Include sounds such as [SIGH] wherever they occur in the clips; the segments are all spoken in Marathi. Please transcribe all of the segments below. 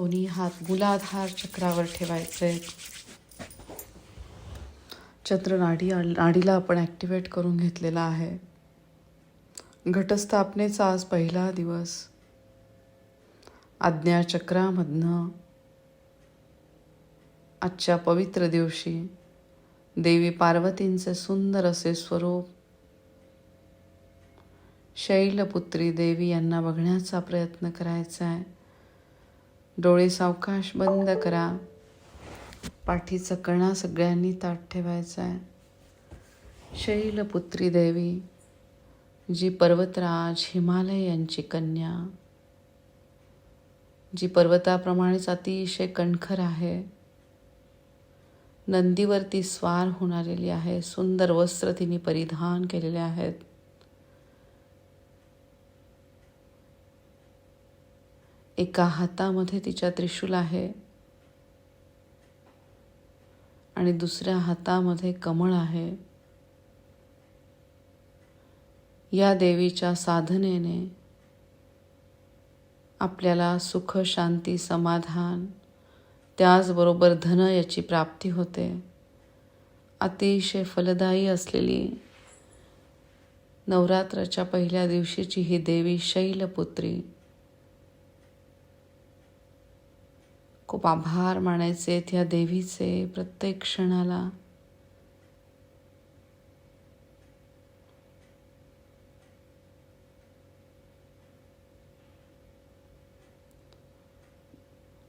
दोन्ही हात मुलाधार चक्रावर ठेवायचे. चंद्र नाडी नाडीला आपण ॲक्टिवेट करून घेतलेला आहे. घटस्थापनेचा आज पहिला दिवस. आज्ञाचक्रामधनं आजच्या पवित्र दिवशी देवी पार्वतींचे सुंदर असे स्वरूप. शैलपुत्री देवी यांना बघण्याचा प्रयत्न करायचा आहे डोळे सावकाश बंद करा. पाठीचा कणा सगळ्यांनी ताट ठेवायचा आहे. शैलपुत्री देवी जी पर्वतराज हिमालय यांची कन्या. जी पर्वताप्रमाणेच अतिशय कणखर आहे. नंदीवरती स्वार होणारेली आहे सुंदर वस्त्र तिने परिधान केलेले आहेत. एका हातामध्ये तिच्या त्रिशूल आहे आणि दुसऱ्या हातामध्ये कमळ आहे. या देवीच्या साधनेने आपल्याला सुख शांती समाधान त्याचबरोबर धन याची प्राप्ती होते. अतिशय फलदायी असलेली नवरात्राच्या पहिल्या दिवशीची ही देवी शैलपुत्री खूप आभार मानायचे त्या देवीचे प्रत्येक क्षणाला.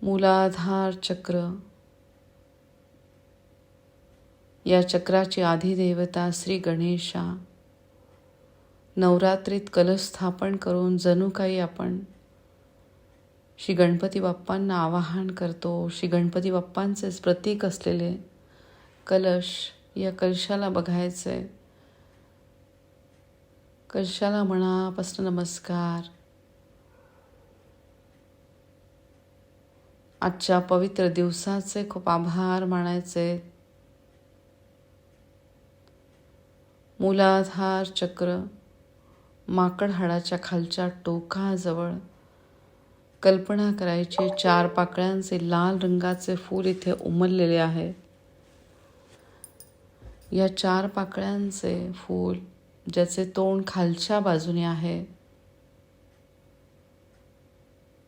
मूलाधार चक्र. या चक्राची आधिदेवता श्री गणेशा. नवरात्रीत कलस्थापन करून जणू काही आपण श्री गणपती बाप्पांना आवाहन करतो. श्री गणपती बाप्पांचेच प्रतीक असलेले कलश या कलशाला आहे कलशाला मनापासून नमस्कार. आजच्या पवित्र दिवसाचे खूप आभार मानायचे. मूलाधार चक्र माकड हाडाच्या खालच्या टोकाजवळ कल्पना करायची चार पाकळ्यांचे लाल रंगाचे फूल इथे उमललेले आहे. या चार पाकळ्यांचे फूल ज्याचे तोंड खालच्या बाजूने आहे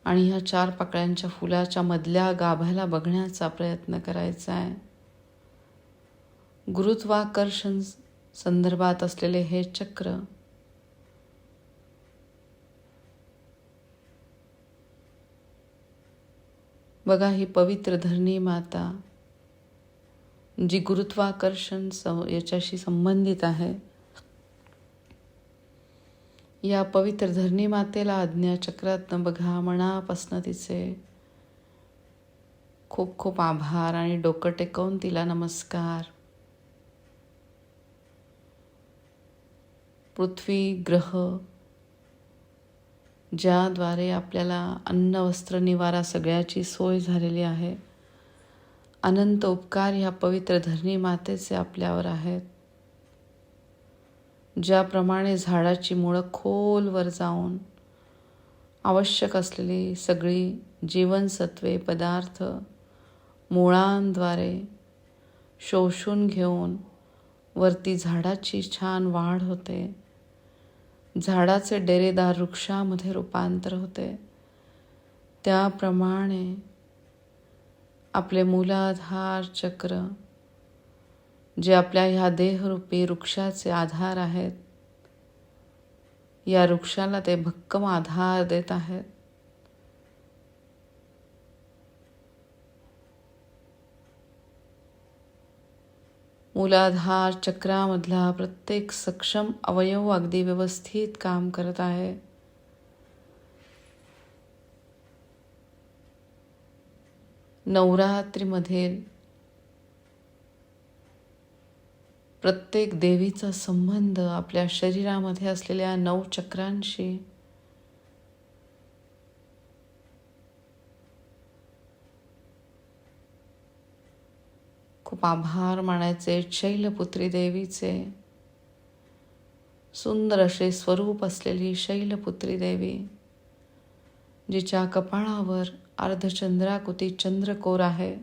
आणि ह्या चार पाकळ्यांच्या फुलाच्या मधल्या गाभ्याला बघण्याचा प्रयत्न करायचा आहे. गुरुत्वाकर्षण संदर्भात असलेले हे चक्र बघा ही पवित्र धरणी माता जी गुरुत्वाकर्षण याच्याशी संबंधित आहे. या पवित्र धरणी मातेला आज्ञा चक्रातनं बघा मनापासनं तिचे खूप खूप आभार आणि डोकं टेकवून तिला नमस्कार. पृथ्वी ग्रह ज्याद्वारे आपल्याला अन्न वस्त्र निवारा सगळ्याची सोय झालेली आहे. अनंत उपकार ह्या पवित्र धरणी मातेचे आपल्यावर आहेत. ज्याप्रमाणे झाडाची मुळं खोलवर जाऊन आवश्यक असलेली सगळी जीवनसत्वे पदार्थ मुळांद्वारे शोषून घेऊन वरती झाडाची छान वाढ होते. झाडाचे डेरेदार वृक्षामध्ये रूपांतर होते. त्याप्रमाणे आपले मूलाधार चक्र जे आपल्या ह्या देहरूपी वृक्षाचे आधार आहेत या वृक्षाला ते भक्कम आधार देत आहेत. मूलाधार चक्रामधला प्रत्येक सक्षम अवयव अगदी व्यवस्थित काम करत आहे. नवरात्रीमधील प्रत्येक देवीचा संबंध आपल्या शरीरामध्ये असलेल्या नऊ चक्रांशी खूप आभार मानायचे. शैलपुत्री देवीचे. सुंदर असे स्वरूप असलेली शैलपुत्री देवी जिच्या कपाळावर अर्धचंद्राकृती चंद्रकोर आहे.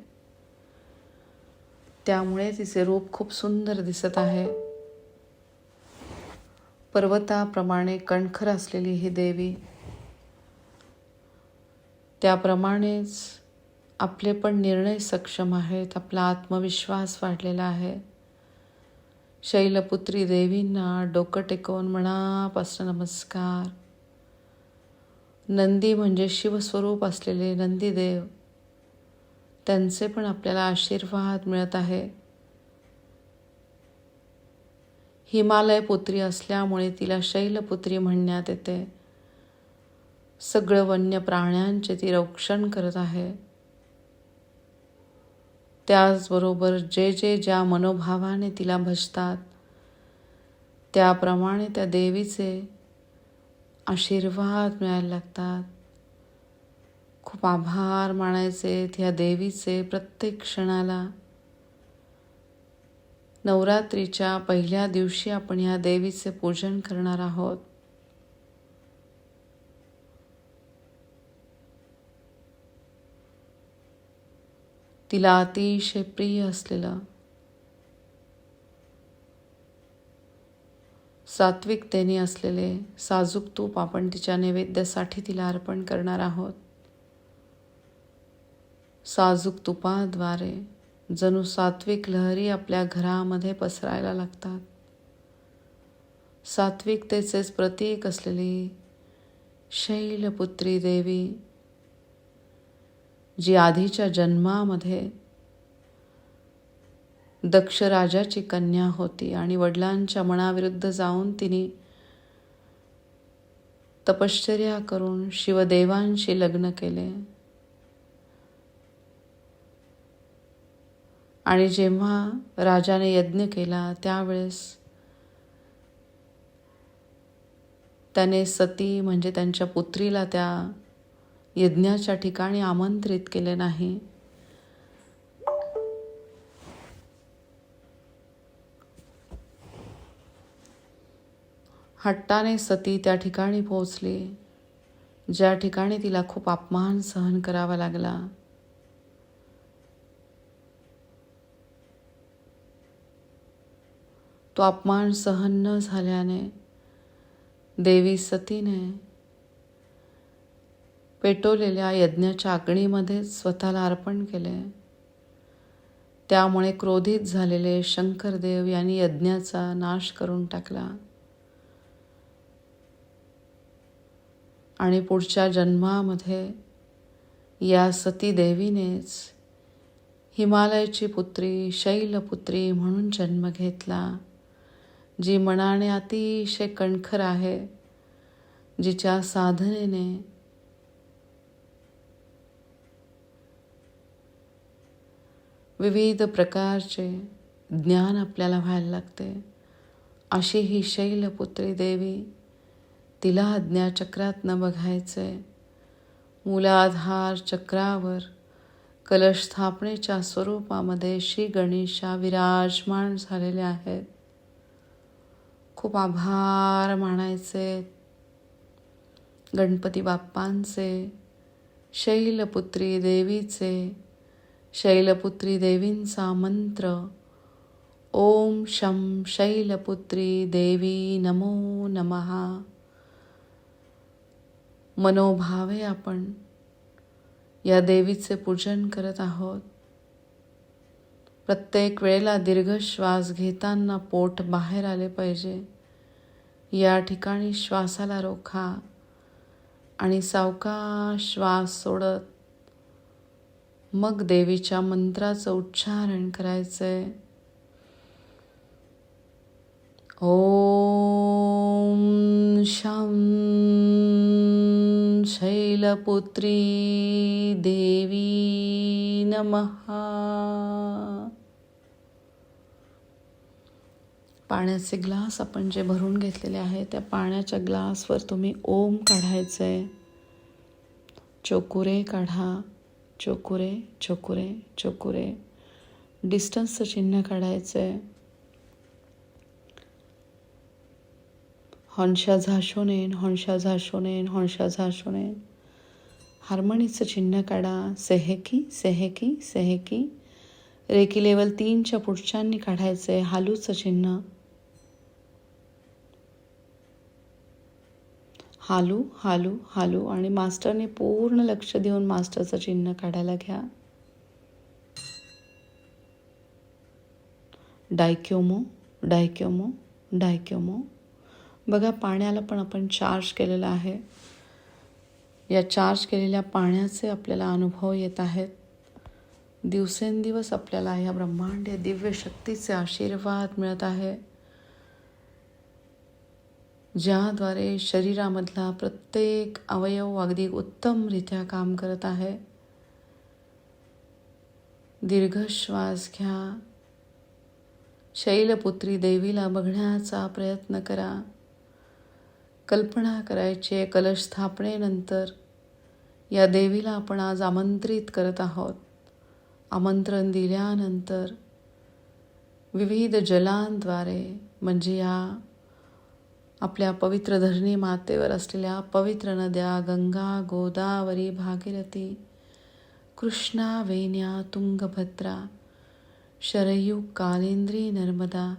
त्यामुळे तिचे रूप खूप सुंदर दिसत आहे. पर्वताप्रमाणे कणखर असलेली ही देवी त्याप्रमाणेच आपले पण निर्णय सक्षम आहेत आपला आत्मविश्वास वाढलेला आहे. शैलपुत्री देवींना डोकं टेकवून मनापासून नमस्कार. नंदी म्हणजे शिवस्वरूप असलेले नंदीदेव. त्यांचे पण आपल्याला आशीर्वाद मिळत आहे. हिमालय पुत्री असल्यामुळे तिला शैलपुत्री म्हणण्यात येते. सगळं वन्य प्राण्यांचे ती रक्षण करत आहे. त्याचबरोबर जे जे ज्या मनोभावाने तिला भजतात त्याप्रमाणे त्या देवीचे आशीर्वाद मिळायला लागतात. खूप आभार मानायचे ह्या देवीचे प्रत्येक क्षणाला. नवरात्रीच्या पहिल्या दिवशी आपण ह्या देवीचे पूजन करणार आहोत. तिला अतिशय प्रिय असलेलं. सात्विकतेने असलेले साजूक तूप आपण तिच्या नैवेद्यासाठी तिला अर्पण करणार आहोत. साजूक तुपाद्वारे जणू सात्विक लहरी आपल्या घरामध्ये पसरायला लागतात. सात्विकतेचेच प्रतीक असलेली शैलपुत्री देवी जी आधीच्या जन्मामध्ये दक्ष राजाची कन्या होती आणि वडिलांच्या मनाविरुद्ध जाऊन तिने तपश्चर्या करून शिवदेवांशी लग्न केले. आणि जेव्हा राजाने यज्ञ केला त्यावेळेस त्याने सती म्हणजे त्यांच्या पुत्रीला त्या यज्ञाच्या ठिकाणी आमंत्रित केले नाही. हट्टाने सती त्या ठिकाणी पोहोचली ज्या ठिकाणी तिला खूप अपमान सहन करावा लागला. तो अपमान सहन न झाल्याने देवी सतीने पेटवलेल्या यज्ञाच्या आगणीमध्ये स्वतःला अर्पण केले. त्यामुळे क्रोधित झालेले शंकरदेव यांनी यज्ञाचा नाश करून टाकला. आणि पुढच्या जन्मामध्ये या सती देवीनेच हिमालयाची पुत्री शैलपुत्री म्हणून जन्म घेतला जी मनाने अतिशय कणखर आहे जिच्या साधनेने विविध प्रकारचे ज्ञान आपल्याला व्हायला लागते. अशी ही शैलपुत्री देवी तिला अज्ञाचक्रात बघायचे. मूलाधार चक्रावर कलश स्थापनेच्या स्वरूपामध्ये श्री गणेशा विराजमान झालेले आहेत. खूप आभार मानायचे. गणपती बाप्पांचे शैलपुत्री देवीचे शैलपुत्री देवींचा मंत्र। ओम शं शैलपुत्री देवी नमो नमहा मनोभावे आपण या देवीचे पूजन करत आहोत. प्रत्येक वेळेला दीर्घ श्वास घेताना पोट बाहेर आले पाहिजे. या ठिकाणी श्वासाला रोखा आणि सावका श्वास सोडत मग देवीच्या मंत्राचं उच्चारण करायचंय. ओम शं शैलपुत्री देवी नमहा पाण्याचे ग्लास आपण जे भरून घेतलेले आहे त्या पाण्याच्या ग्लासवर तुम्ही ओम काढायचंय. चोकुरे काढा. चोकुरे चोकुरे चोकुरे. डिस्टन्सचं चिन्ह काढायचं आहे हॉन्शा झाशोनेन हॉन्शा झाशोनेन हंशा झाशोनेन हार्मोनीचं चिन्ह काढा. सेहेकी सेहेकी सेहेकी. रेकी लेवल तीनच्या पुढच्यांनी काढायचं आहे हालूचं चिन्ह. हालू हालू हालू आणि मास्टरने पूर्ण लक्ष देऊन मास्टरचं चिन्ह काढायला घ्या. डायक्योमो डायक्योमो डायक्योमो. बघा पाण्याला पण आपण चार्ज केलेलं आहे. या चार्ज केलेल्या पाण्याचे आपल्याला अनुभव येत आहेत. दिवसेंदिवस आपल्याला या ब्रह्मांडीय दिव्य शक्तीचे आशीर्वाद मिळत आहे. ज्याद्वारे शरीरामधला प्रत्येक अवयव अगदी उत्तमरित्या काम करत आहे. दीर्घ श्वास घ्या. शैलपुत्री देवीला बघण्याचा प्रयत्न करा. कल्पना करायची आहे कलश स्थापनेनंतर या देवीला आपण आज आमंत्रित करत आहोत. आमंत्रण दिल्यानंतर विविध जलांद्वारे म्हणजे या आपल्या पवित्र धरणी मातेवर असलेल्या पवित्र नद्या गंगा गोदावरी भागीरथी कृष्णा वेण्या तुंगभद्रा शरयू कालेंद्री नर्मदा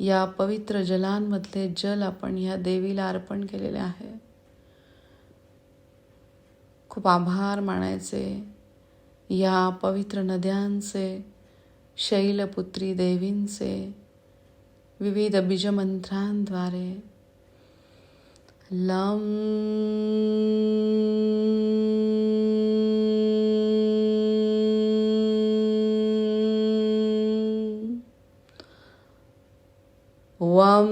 या पवित्र जलांमधले जल आपण या देवीला अर्पण केलेले आहे. खूप आभार मानायचे या पवित्र नद्यांचे शैलपुत्री देवींचे विविध बीजमंत्रांद्वारे लम वम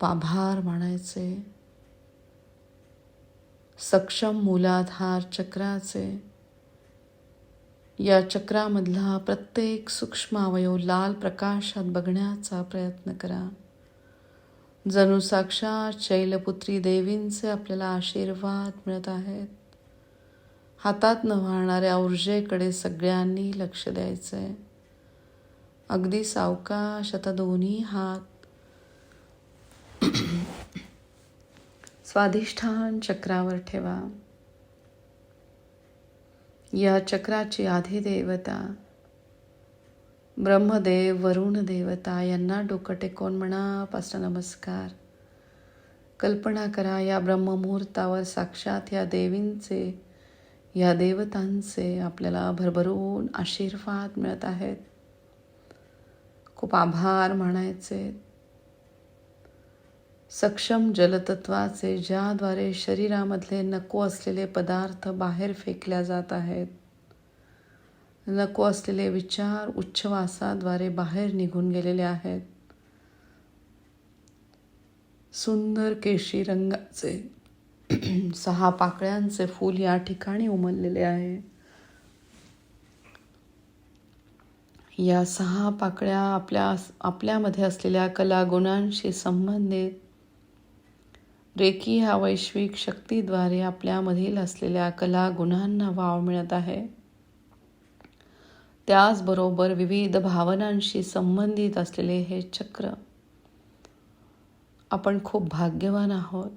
खूप आभार मानायचे. सक्षम मूलाधार चक्राचे. या चक्रामधला प्रत्येक सूक्ष्म अवयव लाल प्रकाशात बघण्याचा प्रयत्न करा. जणू साक्षात शैलपुत्री देवींचे आपल्याला आशीर्वाद मिळत आहेत. हातात न वाहणाऱ्या ऊर्जेकडे सगळ्यांनी लक्ष द्यायचंय. अगदी सावकाश आता दोन्ही हात स्वाधिष्ठान चक्रावर ठेवा. या चक्राची आधिदेवता ब्रह्मदेव वरुण देवता यांना डोकं टेकवून मनापासून नमस्कार. कल्पना करा या ब्रह्ममुहूर्तावर साक्षात या देवींचे या देवतांचे आपल्याला भरभरून आशीर्वाद मिळत आहेत. खूप आभार मानायचे. सक्षम जलतत्वाचे ज्याद्वारे शरीरामधले नको असलेले पदार्थ बाहेर फेकल्या जात आहेत. नको असलेले विचार उच्छवासाद्वारे बाहेर निघून गेलेले आहेत. सुंदर केशी रंगाचे [CLEARS THROAT] सहा पाकळ्यांचे फूल या ठिकाणी उमललेले आहे. या सहा पाकळ्या आपल्या आपल्यामध्ये असलेल्या कलागुणांशी संबंधित रेकी ह्या वैश्विक शक्तीद्वारे आपल्यामधील असलेल्या कला गुणांना वाव मिळत आहे. त्याचबरोबर विविध भावनांशी संबंधित असलेले हे चक्र आपण खूप भाग्यवान आहोत.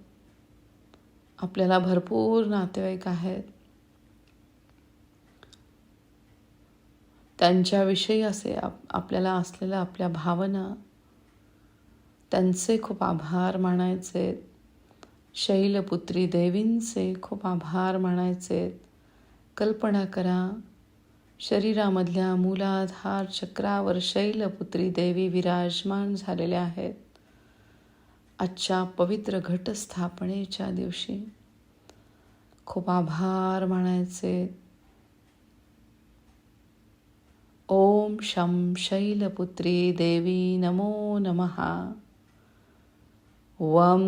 आपल्याला भरपूर नातेवाईक आहेत. त्यांच्याविषयी असे आप आपल्याला असलेल्या आपल्या भावना त्यांचे खूप आभार मानायचे. शैलपुत्री देवींचे खूप आभार मानायचे. कल्पना करा शरीरामधल्या मूलाधार चक्रावर शैलपुत्री देवी विराजमान झालेल्या आहेत. आजच्या पवित्र घटस्थापनेच्या दिवशी खूप आभार मानायचे. ओम शं शैलपुत्री देवी नमो नमहा वम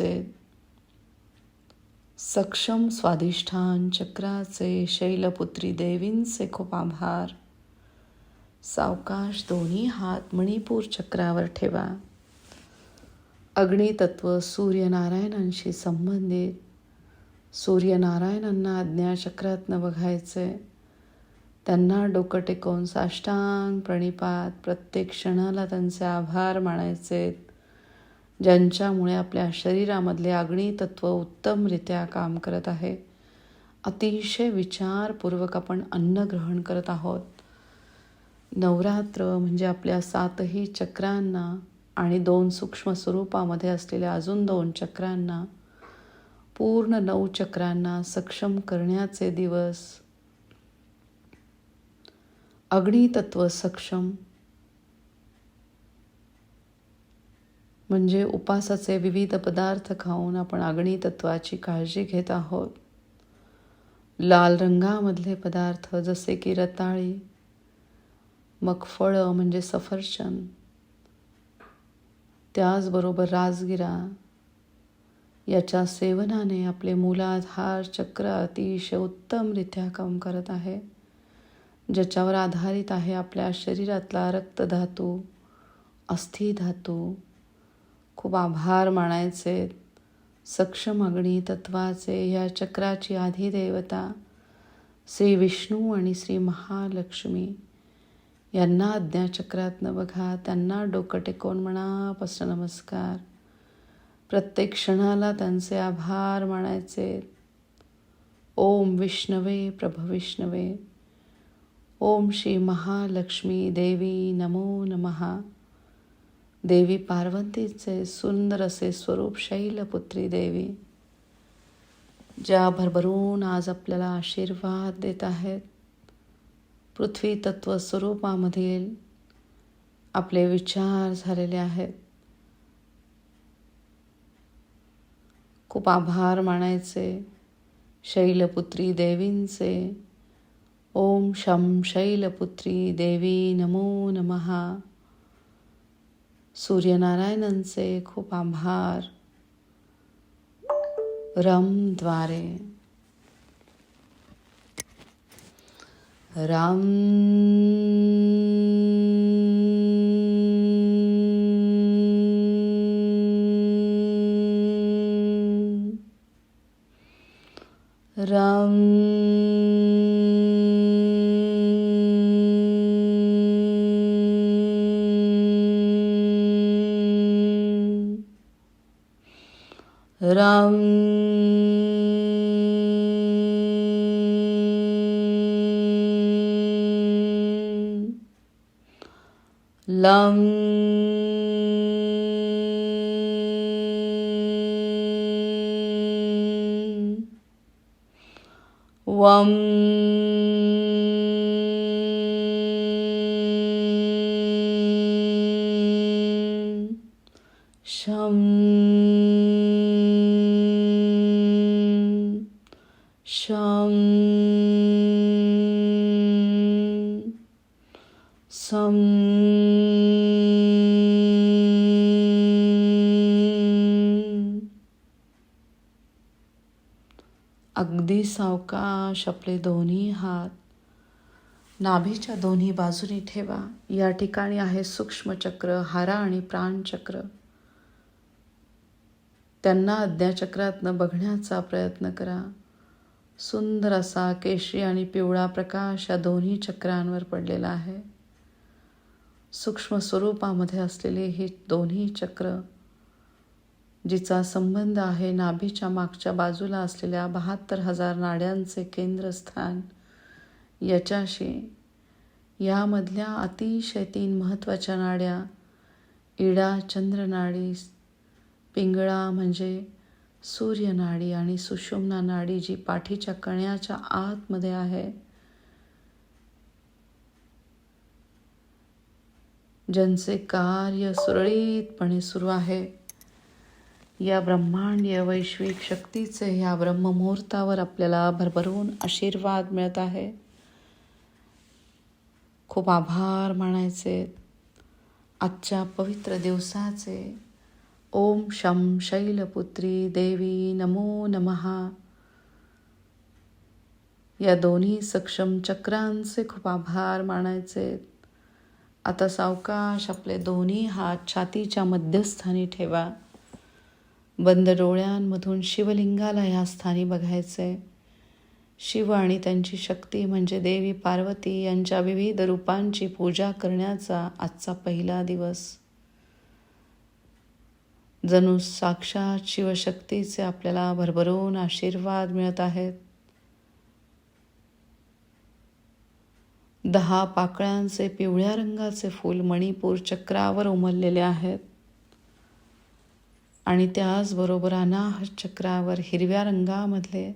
चक्राचे सक्षम स्वाधिष्ठान चक्राचे शैलपुत्री देवींचे खूप आभार. सावकाश दोन्ही हात मणिपूर चक्रावर ठेवा. अग्नितत्व सूर्यनारायणांशी संबंधित. सूर्यनारायणांना अज्ञाचक्रातनं बघायचे. त्यांना डोकं टेकवून साष्टांग प्रणिपात प्रत्येक क्षणाला त्यांचे आभार मानायचे. ज्यांच्यामुळे आपल्या शरीरामधले अग्नितत्व उत्तमरित्या काम करत आहे. अतिशय विचारपूर्वक आपण अन्न ग्रहण करत आहोत. नवरात्र म्हणजे आपल्या सातही चक्रांना आणि दोन सूक्ष्म स्वरूपामध्ये असलेल्या अजून दोन चक्रांना पूर्ण नऊ चक्रांना सक्षम करण्याचे दिवस. अग्नितत्व सक्षम म्हणजे उपासाचे विविध पदार्थ खाऊन आपण अग्नितत्वाची काळजी घेत आहोत. लाल रंगामधले पदार्थ जसे की रताळी मग फळं म्हणजे सफरचंद त्याचबरोबर राजगिरा. याच्या सेवनाने आपले मूलाधार चक्र अतिशय उत्तमरित्या काम करत आहे ज्याच्यावर आधारित आहे आपल्या शरीरातला रक्तधातू अस्थिधातू खूप आभार मानायचे. सक्षम अग्नी तत्वाचे या चक्राची आधी देवता श्री विष्णू आणि श्री महालक्ष्मी. यांना आज्ञाचक्रातनं बघा त्यांना डोकं टेकवून मनापासून नमस्कार. प्रत्येक क्षणाला त्यांचे आभार मानायचे. ओम विष्णवे प्रभविष्णवे ओम श्री महालक्ष्मी देवी नमो नमहा देवी पार्वतीचे सुंदर असे स्वरूप शैलपुत्री देवी ज्या भरभरून आज आपल्याला आशीर्वाद देत आहेत. पृथ्वी तत्व स्वरूपामधील आपले विचार झालेले आहेत. खूप आभार मानायचे शैलपुत्री देवींचे. ओम शम शैलपुत्री देवी नमो नमहा सूर्यनारायणांचे खूप आभार. रमद्वारे. राम राम राम लं वं सावकाश आपले दोन्ही हात नाभीच्या दोन्ही बाजूनी ठेवा. या ठिकाणी आहे सूक्ष्मचक्र हारा आणि प्राणचक्र त्यांना अज्ञाचक्रातनं बघण्याचा प्रयत्न करा. सुंदर असा केशरी आणि पिवळा प्रकाश या दोन्ही चक्रांवर पडलेला आहे. सूक्ष्म स्वरूपामध्ये असलेले हे दोन्ही चक्र जिचा संबंध आहे नाभीच्या मागच्या बाजूला असलेल्या बहात्तर हजार नाड्यांचे केंद्रस्थान. याच्याशी यामधल्या अतिशय तीन महत्त्वाच्या नाड्या इडा चंद्रनाडी पिंगळा म्हणजे सूर्यनाडी आणि सुषुम्ना नाडी जी पाठीच्या कण्याच्या आतमध्ये आहे. ज्यांचे कार्य सुरळीतपणे सुरू आहे. या ब्रह्मांडीय वैश्विक शक्तीचे ह्या ब्रह्ममुहूर्तावर आपल्याला भरभरून आशीर्वाद मिळत आहे. खूप आभार मानायचे. आजच्या पवित्र दिवसाचे ओम शम शैलपुत्री देवी नमो नमहा या दोन्ही सक्षम चक्रांचे खूप आभार मानायचे. आता सावकाश आपले दोन्ही हात छातीच्या मध्यस्थानी ठेवा. बंद डोळ्यांमधून शिवलिंगाला ह्या स्थानी बघायचे शिव आणि त्यांची शक्ती म्हणजे देवी पार्वती यांच्या विविध रूपांची पूजा करण्याचा आजचा पहिला दिवस. जणू साक्षात शिवशक्तीचे आपल्याला भरभरून आशीर्वाद मिळत आहेत. दहा पाकळ्यांचे पिवळ्या रंगाचे फूल मणिपूर चक्रावर उमललेले आहेत. आणि त्याचबरोबर अनाहत चक्रावर हिरव्या रंगामधले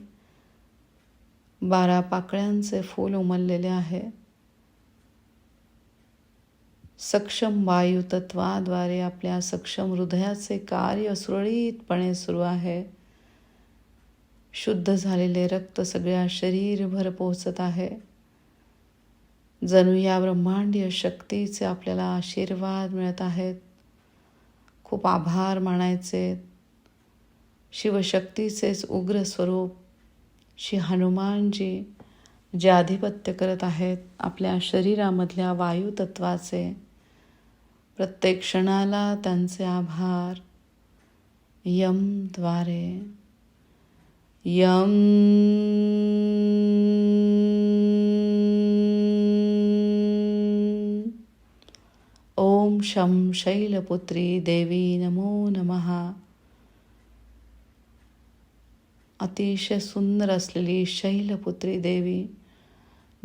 बारा पाकळ्यांचे फूल उमललेले आहे. सक्षम वायू तत्वाद्वारे आपल्या सक्षम हृदयाचे कार्य सुरळीतपणे सुरू आहे. शुद्ध झालेले रक्त सगळ्या शरीरभर पोहोचत आहे. जणू या ब्रह्मांडीय शक्तीचे आपल्याला आशीर्वाद मिळत आहेत. खूप आभार मानायचे. शिवशक्तीचेच उग्र स्वरूप श्री हनुमानजी जे आधिपत्य करत आहेत आपल्या शरीरामधल्या वायुतत्वाचे प्रत्येक क्षणाला त्यांचे आभार. यमद्वारे यम ॐ शम शैलपुत्री देवी नमो नमः. अतिशय सुंदर असलेली शैलपुत्री देवी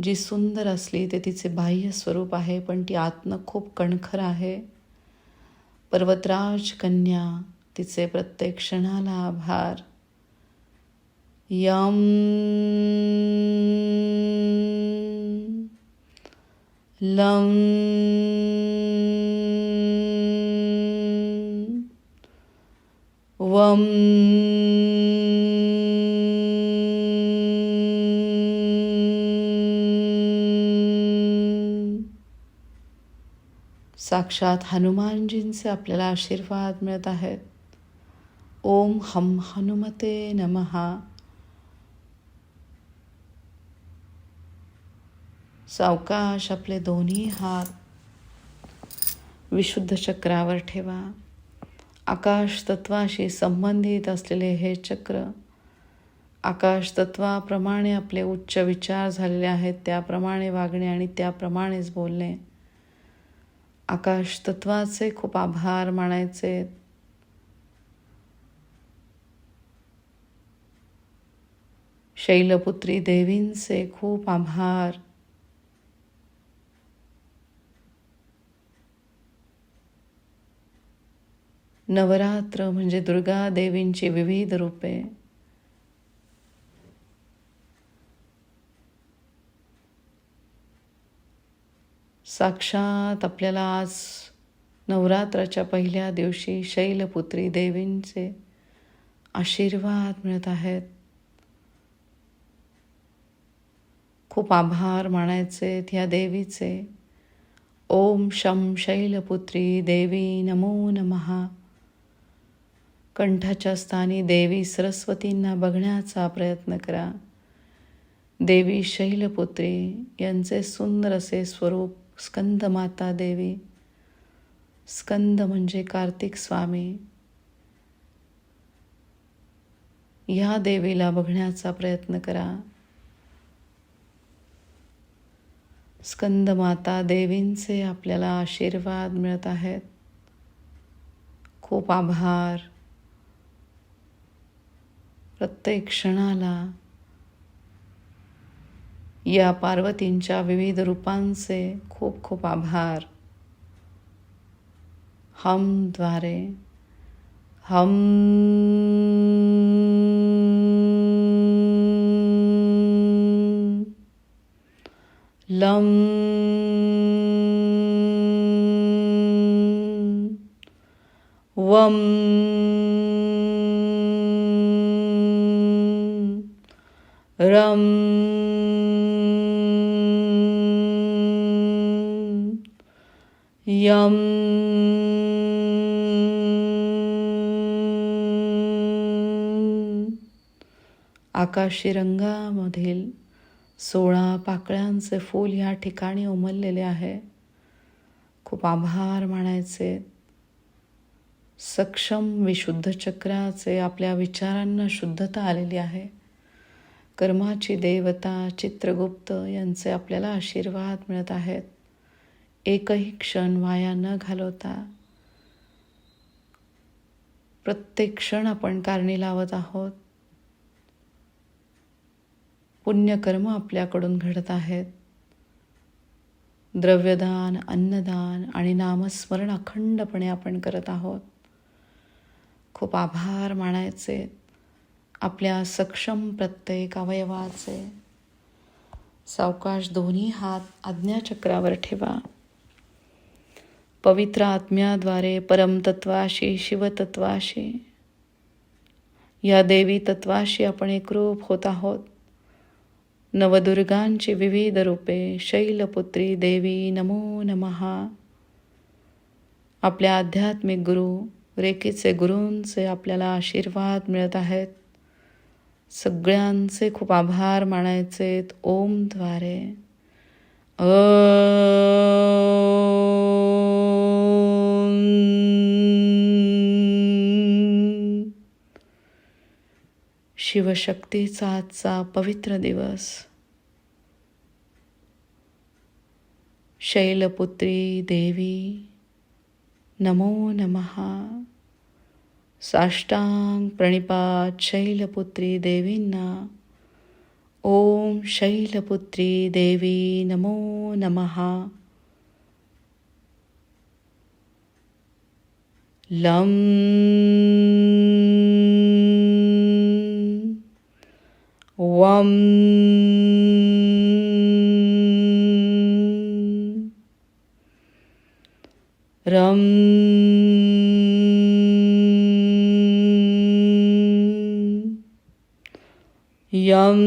जी सुंदर असली ते तिचे बाह्य स्वरूप आहे पण ती आत्म खूप कणखर आहे. पर्वतराज कन्या तिचे प्रत्येक क्षणाला आभार. यम. लम. वम साक्षात हनुमानजींचे आपल्याला आशीर्वाद मिळत आहेत. ओम हम हनुमते नमहा सावकाश आपले दोन्ही हात विशुद्ध चक्रावर ठेवा. आकाश तत्वाशी संबंधित असलेले हे चक्र आकाश तत्वाप्रमाणे आपले उच्च विचार झालेले आहेत त्याप्रमाणे वागणे आणि त्याप्रमाणेच बोलणे. आकाश तत्वाचे खूप आभार मानायचे. शैलपुत्री देवींचे खूप आभार. नवरात्र म्हणजे दुर्गा देवींची विविध रूपे. साक्षात आपल्याला आज नवरात्राच्या पहिल्या दिवशी शैलपुत्री देवींचे आशीर्वाद मिळत आहेत. खूप आभार मानायचे त्या देवीचे. ओम शम शैलपुत्री देवी नमो नमहा कंठाच्या स्थानी देवी सरस्वतींना बघण्याचा प्रयत्न करा. देवी शैलपुत्री यांचे सुंदर असे स्वरूप स्कंद माता देवी. स्कंद म्हणजे कार्तिक स्वामी. या देवीला बघण्याचा प्रयत्न करा. स्कंद माता देवींचे आपल्याला आशीर्वाद मिळत आहेत. खूप आभार. प्रत्येक क्षणाला या पार्वतींच्या विविध रूपांचे खूप खूप आभार. हमद्वारे हम लं वम आकाशी रंगामधील सोळा पाकळ्यांचे फूल या ठिकाणी उमललेले आहे. खूप आभार मानायचे. सक्षम विशुद्ध चक्राचे आपल्या विचारांना शुद्धता आलेली आहे. कर्माची देवता चित्रगुप्त यांचे आपल्याला आशीर्वाद मिळत आहेत. एकही क्षण वाया न घालवता प्रत्येक क्षण आपण कारणी लावत आहोत. पुण्यकर्म आपल्याकडून घडत आहेत. द्रव्यदान अन्नदान आणि नामस्मरण अखंडपणे आपण करत आहोत. खूप आभार मानायचे. आपल्या सक्षम प्रत्येक अवयवाचे. सावकाश दोन्ही हात आज्ञाचक्रावर ठेवा. पवित्र आत्म्याद्वारे परमतत्वाशी शिवतत्वाशी या देवी तत्वाशी आपण एकरूप होत आहोत. नवदुर्गांची विविध रूपे शैलपुत्री देवी नमो नमहा आपल्या आध्यात्मिक गुरु रेखीचे गुरूंचे आपल्याला आशीर्वाद मिळत आहेत. सगळ्यांचे खूप आभार मानायचेत. ओमद्वारे शिवशक्तीचा आजचा पवित्र दिवस. शैलपुत्री देवी नमो नमहा साष्टांग प्रणिपात शैलपुत्री देवींना. ओम शैलपुत्री देवी नमो नमहा लं वं रं यं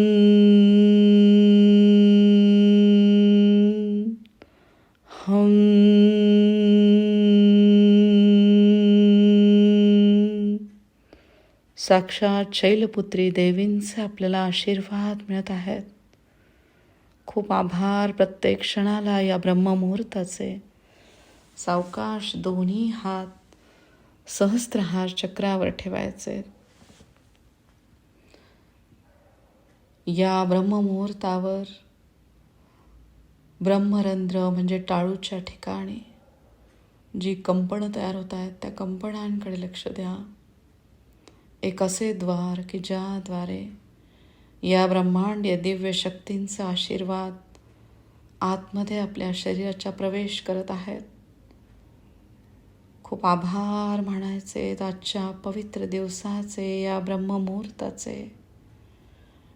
साक्षात शैलपुत्री देवींचे आपल्याला आशीर्वाद मिळत आहेत. खूप आभार प्रत्येक क्षणाला या ब्रह्ममुहूर्ताचे. सावकाश दोन्ही हात सहस्त्रहार चक्रावर ठेवायचे. या ब्रह्ममुहूर्तावर ब्रह्मरंध्र म्हणजे टाळूच्या ठिकाणी जी कंपनं तयार होत आहेत त्या कंपनांकडे लक्ष द्या. एक असे द्वार की ज्याद्वारे या ब्रह्मांड या दिव्य शक्तींचा आशीर्वाद आतमध्ये आपल्या शरीराच्या प्रवेश करत आहेत. खूप आभार म्हणायचे आजच्या पवित्र दिवसाचे या ब्रह्ममुहूर्ताचे.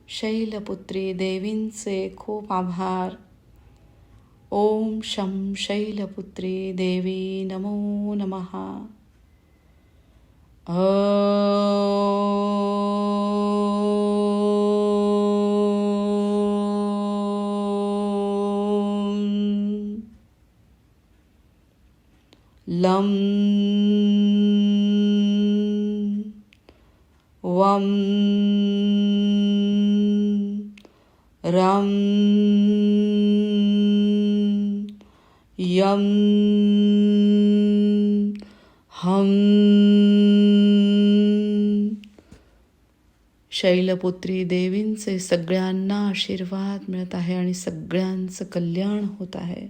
शैलपुत्री देवींचे खूप आभार. ओम शं शैलपुत्री देवी नमो नमहा लं वं रं यं हं शैलपुत्री देवींचे सगळ्यांना आशीर्वाद मिळत आहे आणि सगळ्यांचं कल्याण होत आहे.